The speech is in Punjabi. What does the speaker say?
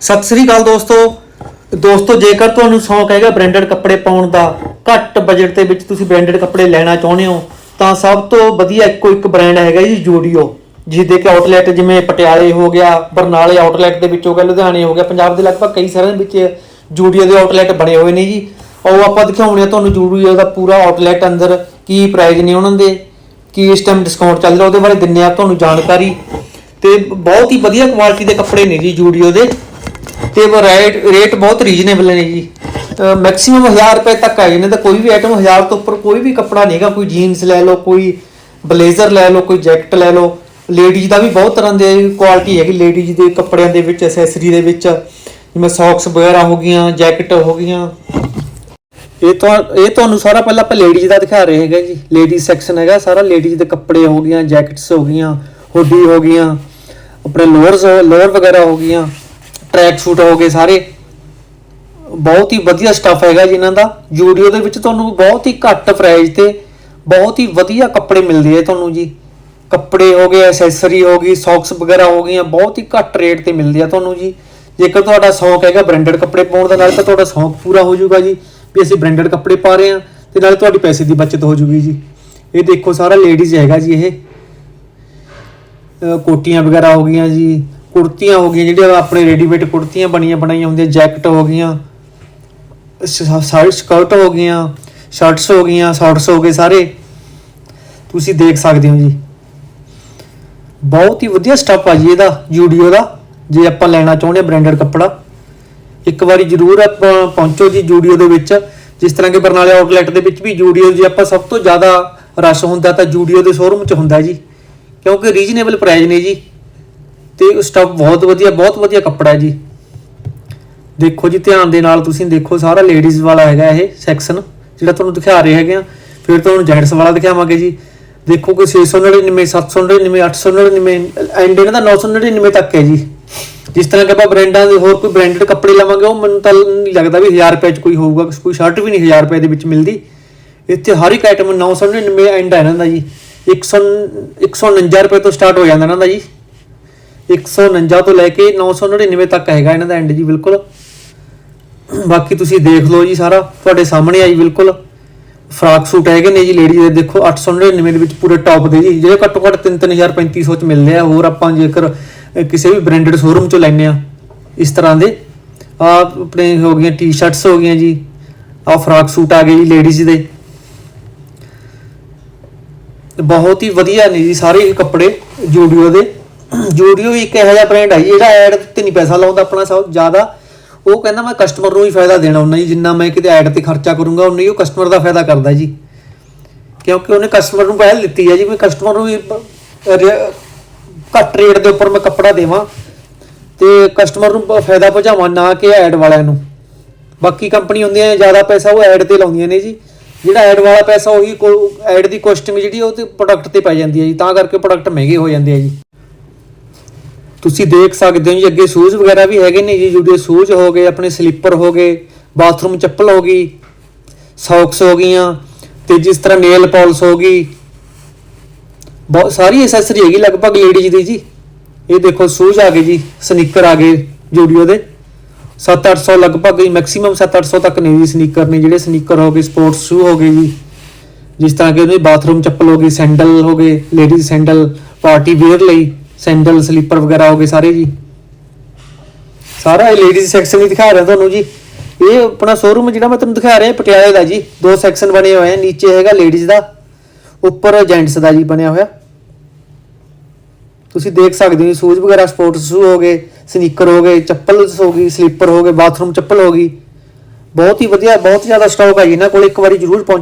ਸਤਿ ਸ੍ਰੀ ਅਕਾਲ ਦੋਸਤੋ। ਦੋਸਤੋ, ਜੇਕਰ ਤੁਹਾਨੂੰ ਸ਼ੌਂਕ ਹੈਗਾ ਬ੍ਰਾਂਡਡ ਕੱਪੜੇ ਪਾਉਣ ਦਾ, ਘੱਟ ਬਜਟ ਦੇ ਵਿੱਚ ਤੁਸੀਂ ਬ੍ਰਾਂਡਡ ਕੱਪੜੇ ਲੈਣਾ ਚਾਹੁੰਦੇ ਹੋ, ਤਾਂ ਸਭ ਤੋਂ ਵਧੀਆ ਇੱਕੋ ਇੱਕ ਬ੍ਰਾਂਡ ਹੈਗਾ ਜੀ ਜੂਡੀਓ, ਜਿਹਦੇ ਕਿ ਆਊਟਲੈਟ ਜਿਵੇਂ ਪਟਿਆਲੇ ਹੋ ਗਿਆ, ਬਰਨਾਲੇ ਆਊਟਲੈਟ ਦੇ ਵਿੱਚ ਹੋ ਗਿਆ ਲੁਧਿਆਣੇ ਹੋ ਗਿਆ, ਪੰਜਾਬ ਦੇ ਲਗਭਗ ਕਈ ਸਾਰਿਆਂ ਦੇ ਵਿੱਚ ਜੂਡੀਓ ਦੇ ਆਊਟਲੈਟ ਬਣੇ ਹੋਏ ਨੇ ਜੀ। ਉਹ ਆਪਾਂ ਦਿਖਾਉਣੇ ਆ ਤੁਹਾਨੂੰ ਜੂਡੀਓ ਦਾ ਪੂਰਾ ਆਊਟਲੈਟ ਅੰਦਰ ਕੀ ਪ੍ਰਾਈਸ ਨੇ ਉਹਨਾਂ ਦੇ, ਕੀ ਇਸ ਟਾਈਮ ਡਿਸਕਾਊਂਟ ਚੱਲ ਰਿਹਾ, ਉਹਦੇ ਬਾਰੇ ਦਿੰਨੇ ਆ ਤੁਹਾਨੂੰ ਜਾਣਕਾਰੀ। ਤੇ ਬਹੁਤ ਹੀ ਵਧੀਆ ਕੁਆਲਿਟੀ ਦੇ ਕੱਪੜੇ ਨੇ ਜੀ ਜੂਡੀਓ ਦੇ। ਤੇ ਰੇਟ ਰੇਟ ਬਹੁਤ ਰੀਜ਼ਨੇਬਲ ਨੇ ਜੀ। ਮੈਕਸਿਮਮ 1000 ਰੁਪਏ ਤੱਕ ਆ ਜਾਂਦੇ ਤਾਂ ਕੋਈ ਵੀ ਆਈਟਮ 1000 ਤੋਂ ਉੱਪਰ ਕੋਈ ਵੀ ਕੱਪੜਾ ਨਹੀਂਗਾ ਕੋਈ ਜੀਨਸ ਲੈ ਲਓ, ਕੋਈ ਬਲੇਜ਼ਰ ਲੈ ਲਓ, ਕੋਈ ਜੈਕਟ ਲੈ ਲਓ। ਲੇਡੀਜ਼ ਦਾ ਵੀ ਬਹੁਤ ਤਰ੍ਹਾਂ ਦੇ ਕੁਆਲਿਟੀ ਹੈਗੀ ਲੇਡੀਜ਼ ਦੇ ਕੱਪੜਿਆਂ ਦੇ ਵਿੱਚ ਐਸੈਸਰੀ ਦੇ ਵਿੱਚ। ਜਿਵੇਂ ਸੌਕਸ ਵਗੈਰਾ ਹੋ ਗਈਆਂ ਜੈਕਟ ਹੋ ਗਈਆਂ। ਇਹ ਤਾਂ, ਇਹ ਤੁਹਾਨੂੰ ਸਾਰਾ ਪਹਿਲਾਂ ਆਪਾਂ ਲੇਡੀਜ਼ ਦਾ ਦਿਖਾ ਰਹੇ ਹੈਗਾ ਜੀ। ਲੇਡੀਜ਼ ਸੈਕਸ਼ਨ ਹੈਗਾ, ਸਾਰਾ ਲੇਡੀਜ਼ ਦੇ ਕੱਪੜੇ ਹੋ ਗਈਆਂ ਜੈਕਟਸ ਹੋ ਗਈਆਂ ਹੁੱਡੀ ਹੋ ਗਈਆਂ, ਆਪਣੇ ਲੋਅਰਸ ਲੋਅਰ ਵਗੈਰਾ ਹੋ ਗਈਆਂ। ਟਰੈਕ ਸੂਟ ਹੋ ਗਏ ਸਾਰੇ। ਬਹੁਤ ਹੀ ਵਧੀਆ ਸਟੱਫ ਹੈਗਾ ਜੀ ਇਹਨਾਂ ਦਾ। ਜੂਡੀਓ ਦੇ ਵਿੱਚ ਤੁਹਾਨੂੰ ਬਹੁਤ ਹੀ ਘੱਟ ਪ੍ਰਾਈਸ ਤੇ ਬਹੁਤ ਹੀ ਵਧੀਆ ਕੱਪੜੇ ਮਿਲਦੇ ਆ ਤੁਹਾਨੂੰ ਜੀ। ਕੱਪੜੇ ਹੋ ਗਏ ਐਸੈਸਰੀ ਹੋ ਗਈ ਸੌਕਸ ਵਗੈਰਾ ਹੋ ਗਈਆਂ, ਬਹੁਤ ਹੀ ਘੱਟ ਰੇਟ ਤੇ ਮਿਲਦੇ ਆ ਤੁਹਾਨੂੰ ਜੀ। ਜੇਕਰ ਤੁਹਾਡਾ ਸ਼ੌਂਕ ਹੈਗਾ ਬ੍ਰਾਂਡਡ ਕੱਪੜੇ ਪਾਉਣ ਦਾ, ਨਾਲ ਤਾਂ ਤੁਹਾਡਾ ਸ਼ੌਂਕ ਪੂਰਾ ਹੋ ਜਾਊਗਾ ਜੀ। ਵੀ ਅਸੀਂ ਬ੍ਰਾਂਡਡ ਕੱਪੜੇ ਪਾ ਰਹੇ ਹਾਂ ਤੇ ਨਾਲੇ ਤੁਹਾਡੀ ਪੈਸੇ ਦੀ ਬਚਤ ਹੋ ਜਾਊਗੀ ਜੀ। ਇਹ ਦੇਖੋ ਸਾਰਾ ਲੇਡੀਜ਼ ਹੈਗਾ ਜੀ ਇਹ। ਕੋਟੀਆਂ ਵਗੈਰਾ ਹੋ ਗਈਆਂ ਜੀ। ਕੁੜਤੀਆਂ ਹੋ ਗਈਆਂ, ਜਿਹੜੀਆਂ ਆਪਣੇ ਰੈਡੀਮੇਡ ਕੁੜਤੀਆਂ ਬਣੀਆਂ, ਬਣਾਈਆਂ ਹੁੰਦੀਆਂ, ਜੈਕਟ ਹੋ ਗਈਆਂ ਸਾਈਡ ਸਕਰਟ ਹੋ ਗਈਆਂ, ਸ਼ਰਟਸ ਹੋ ਗਈਆਂ, ਸ਼ਾਰਟਸ ਹੋ ਗਏ ਸਾਰੇ। ਤੁਸੀਂ ਦੇਖ ਸਕਦੇ ਹੋ ਜੀ। ਬਹੁਤ ਹੀ ਵਧੀਆ ਸਟੱਫ ਆ ਜੀ ਇਹਦਾ ਜੂਡੀਓ ਦਾ, ਜੇ ਆਪਾਂ ਲੈਣਾ ਚਾਹੁੰਦੇ ਆ ਬ੍ਰਾਂਡਡ ਕੱਪੜਾ। ਇੱਕ ਵਾਰੀ ਜ਼ਰੂਰ ਆਪਾਂ ਪਹੁੰਚੋ ਜੀ ਜੂਡੀਓ ਦੇ ਵਿੱਚ। ਜਿਸ ਤਰ੍ਹਾਂ ਕਿ ਬਰਨਾਲੇ ਆਊਟਲੈਟ ਦੇ ਵਿੱਚ ਵੀ ਜੂਡੀਓ ਜੇ ਆਪਾਂ ਸਭ ਤੋਂ ਜ਼ਿਆਦਾ ਰਸ਼ ਹੁੰਦਾ ਤਾਂ ਜੂਡੀਓ ਦੇ ਸ਼ੋਰੂਮ 'ਚ ਹੁੰਦਾ ਜੀ। ਕਿਉਂਕਿ ਰੀਜਨੇਬਲ ਪ੍ਰਾਈਸ ਨੇ ਜੀ। ਤੇ ਸਟੱਫ ਬਹੁਤ ਵਧੀਆ ਬਹੁਤ ਵਧੀਆ ਕੱਪੜਾ ਹੈ ਜੀ। ਦੇਖੋ ਜੀ, ਧਿਆਨ ਦੇ ਨਾਲ ਤੁਸੀਂ ਦੇਖੋ, ਸਾਰਾ ਲੇਡੀਜ਼ ਵਾਲਾ ਹੈਗਾ ਇਹ ਸੈਕਸ਼ਨ ਜਿਹੜਾ ਤੁਹਾਨੂੰ ਦਿਖਾ ਰਹੇ ਹੈਗੇ ਆ। ਫਿਰ ਤੁਹਾਨੂੰ ਜੈਂਟਸ ਵਾਲਾ ਦਿਖਾਵਾਂਗੇ ਜੀ। ਦੇਖੋ ਕੋਈ 699 799 899 ਐਂਡ ਇਹਨਾਂ ਦਾ 999 ਤੱਕ ਹੈ ਜੀ। ਜਿਸ ਤਰ੍ਹਾਂ ਕਿ ਆਪਾਂ ਬ੍ਰਾਂਡਾਂ ਦੇ ਹੋਰ ਕੋਈ ਬ੍ਰਾਂਡਡ ਕੱਪੜੇ ਲਵਾਂਗੇ, ਉਹ ਮੈਨੂੰ ਤਾਂ ਨਹੀਂ ਲੱਗਦਾ ਵੀ 1000 ਰੁਪਏ ਚ ਕੋਈ ਹੋਊਗਾ, ਕੋਈ ਸ਼ਰਟ ਵੀ ਨਹੀਂ 1000 ਰੁਪਏ ਦੇ ਵਿੱਚ ਮਿਲਦੀ। ਇੱਥੇ ਹਰ ਇੱਕ ਆਈਟਮ 999 ਐਂਡ ਹੈ ਇਹਨਾਂ ਦਾ ਜੀ। 100 149 ਰੁਪਏ ਤੋਂ ਸਟਾਰਟ ਹੋ ਜਾਂਦਾ ਇਹਨਾਂ ਦਾ ਜੀ। 149 ਤੋਂ ਲੈ ਕੇ 999 ਤੱਕ ਹੈਗਾ ਇਹਨਾਂ ਦਾ ਐਂਡ ਜੀ, ਬਿਲਕੁਲ। ਬਾਕੀ ਤੁਸੀਂ ਦੇਖ ਲਓ ਜੀ ਸਾਰਾ, ਤੁਹਾਡੇ ਸਾਹਮਣੇ ਆ ਜੀ, ਬਿਲਕੁਲ। ਫਰਾਕ ਸੂਟ ਹੈਗੇ ਨੇ ਜੀ ਲੇਡੀਜ਼ ਦੇ। ਦੇਖੋ 899 ਦੇ ਵਿੱਚ ਪੂਰੇ ਟੌਪ ਦੇ ਜੀ। ਜਿਹੜੇ ਘੱਟੋ ਘੱਟ 3-3000 3500 ਚ ਮਿਲਦੇ ਆ, ਹੋਰ ਆਪਾਂ ਜੇਕਰ ਕਿਸੇ ਵੀ ਬ੍ਰਾਂਡਡ ਸ਼ੋਰੂਮ ਚੋਂ ਲੈਨੇ ਆ, ਇਸ ਤਰ੍ਹਾਂ ਦੇ। ਆ ਆਪਣੇ ਹੋ ਗਈਆਂ ਟੀ-ਸ਼ਰਟਸ ਹੋ ਗਈਆਂ ਜੀ। ਆ ਫਰਾਕ ਸੂਟ ਆ ਗਏ ਜੀ ਲੇਡੀਜ਼ ਦੇ। ਬਹੁਤ ਹੀ ਵਧੀਆ ਨੇ ਜੀ ਸਾਰੇ ਕੱਪੜੇ ਜੂਡੀਓ ਦੇ। ਜੂਡੀਓ ਵੀ ਇੱਕ ਇਹੋ ਜਿਹਾ ਬ੍ਰਾਂਡ ਹੈ ਜੀ, ਜਿਹੜਾ ਐਡ ਤੇ ਨਹੀਂ ਪੈਸਾ ਲਾਉਂਦਾ ਆਪਣਾ ਸਭ ਜ਼ਿਆਦਾ ਉਹ ਕਹਿੰਦਾ ਮੈਂ ਕਸਟਮਰ ਨੂੰ ਹੀ ਫਾਇਦਾ ਦੇਣਾ ਉਹਨਾਂ ਜੀ ਜਿੰਨਾ ਮੈਂ ਕਿਤੇ ਐਡ ਤੇ ਖਰਚਾ ਕਰੂੰਗਾ ਉਨਾ ਹੀ ਉਹ ਕਸਟਮਰ ਦਾ ਫਾਇਦਾ ਕਰਦਾ ਜੀ। ਕਿਉਂਕਿ ਉਹਨੇ ਕਸਟਮਰ ਨੂੰ ਪਹਿਲ ਦਿੱਤੀ ਹੈ ਜੀ ਮੈਂ ਕਸਟਮਰ ਨੂੰ ਵੀ ਰੇ- ਘੱਟ ਰੇਟ ਦੇ ਉੱਪਰ ਮੈਂ ਕੱਪੜਾ ਦੇਵਾਂ ਤੇ ਕਸਟਮਰ ਨੂੰ ਫਾਇਦਾ ਪਹੁੰਚਾਵਾਂ ਨਾ ਕਿ ਐਡ ਵਾਲਿਆਂ ਨੂੰ। ਬਾਕੀ ਕੰਪਨੀ ਹੁੰਦੀਆਂ ਜ਼ਿਆਦਾ ਪੈਸਾ ਉਹ ਐਡ ਤੇ ਲਾਉਂਦੀਆਂ ਨੇ ਜੀ। ਜਿਹੜਾ ਐਡ ਵਾਲਾ ਪੈਸਾ ਉਹੀ ਐਡ ਦੀ ਕੋਸਟਿੰਗ ਜਿਹੜੀ ਉਹ ਤੇ ਪ੍ਰੋਡਕਟ ਤੇ ਪੈ ਜਾਂਦੀ ਹੈ ਜੀ ਤਾਂ ਕਰਕੇ ਪ੍ਰੋਡਕਟ ਮਹਿੰਗੇ ਹੋ ਜਾਂਦੇ ਆ ਜੀ। ਤੁਸੀਂ ਦੇਖ ਸਕਦੇ ਹੋ ਜੀ, ਅੱਗੇ ਸ਼ੂਜ਼ ਵਗੈਰਾ ਵੀ ਹੈਗੇ ਨੇ ਜੀ ਜਿਹੜੇ ਸ਼ੂਜ਼ ਹੋ ਗਏ, ਆਪਣੇ ਸਲੀਪਰ ਹੋ ਗਏ ਬਾਥਰੂਮ ਚੱਪਲ ਹੋ ਗਈ ਸੌਕਸ ਹੋ ਗਈਆਂ ਤੇ ਜਿਸ ਤਰ੍ਹਾਂ ਨੇਲ ਪਾਲਿਸ਼ ਹੋ ਗਈ, ਬਹੁਤ ਸਾਰੀ ਐਸੈਸਰੀ ਹੈਗੀ ਲਗਭਗ ਲੇਡੀਜ਼ ਦੀ ਜੀ। ਇਹ ਦੇਖੋ ਸ਼ੂਜ਼ ਆ ਗਏ ਜੀ ਸਨੀਕਰ ਆ ਗਏ ਜੂਡੀਓ ਦੇ। 7-800 ਲਗਭਗ ਹੀ ਮੈਕਸਿਮਮ 7-800 ਤੱਕ ਨੇ ਜੀ ਸਨੀਕਰ ਨੇ, ਜਿਹੜੇ ਸਨੀਕਰ ਹੋ ਗਏ ਸਪੋਰਟਸ ਸ਼ੂ ਹੋ ਗਏ ਜੀ। ਜਿਸ ਤਰ੍ਹਾਂ ਕਿ ਉਹਦੀ ਬਾਥਰੂਮ ਚੱਪਲ ਹੋ ਗਈ ਸੈਂਡਲ ਹੋ ਗਏ ਲੇਡੀਜ਼ ਸੈਂਡਲ ਪਾਰਟੀ ਵੇਅਰ ਲਈ। ਸੈਂਡਲ, ਸਲੀਪਰ ਵਗੈਰਾ ਹੋ ਗਏ ਸਾਰੇ ਜੀ। ਸਾਰਾ ਇਹ ਲੇਡੀਜ਼ ਸੈਕਸ਼ਨ ਹੀ ਦਿਖਾ ਰਿਹਾ ਤੁਹਾਨੂੰ ਜੀ। ਇਹ ਆਪਣਾ ਸ਼ੋਰੂਮ ਜਿਹੜਾ ਮੈਂ ਤੁਹਾਨੂੰ ਦਿਖਾ ਰਿਹਾ ਪਟਿਆਲੇ ਦਾ ਜੀ। ਦੋ ਸੈਕਸ਼ਨ ਬਣੇ ਹੋਏ ਆ, ਨੀਚੇ ਹੈਗਾ ਲੇਡੀਜ਼ ਦਾ, ਉੱਪਰ ਜੈਂਟਸ ਦਾ ਜੀ ਬਣਿਆ ਹੋਇਆ। ਤੁਸੀਂ ਦੇਖ ਸਕਦੇ ਹੋ ਸ਼ੂਜ਼ ਵਗੈਰਾ ਸਪੋਰਟਸ ਸ਼ੂ ਹੋ ਗਏ ਸਨੀਕਰ ਹੋ ਗਏ, ਚੱਪਲ ਹੋ ਗਈ ਸਲੀਪਰ ਹੋ ਗਏ ਬਾਥਰੂਮ ਚੱਪਲ ਹੋ ਗਈ। ਬਹੁਤ ਹੀ ਵਧੀਆ, ਬਹੁਤ ਜ਼ਿਆਦਾ ਸਟਾਕ ਹੈ ਜੀ। ਇਹਨਾਂ ਕੋਲ ਇੱਕ ਵਾਰੀ ਜ਼ਰੂਰ ਪਹੁੰਚ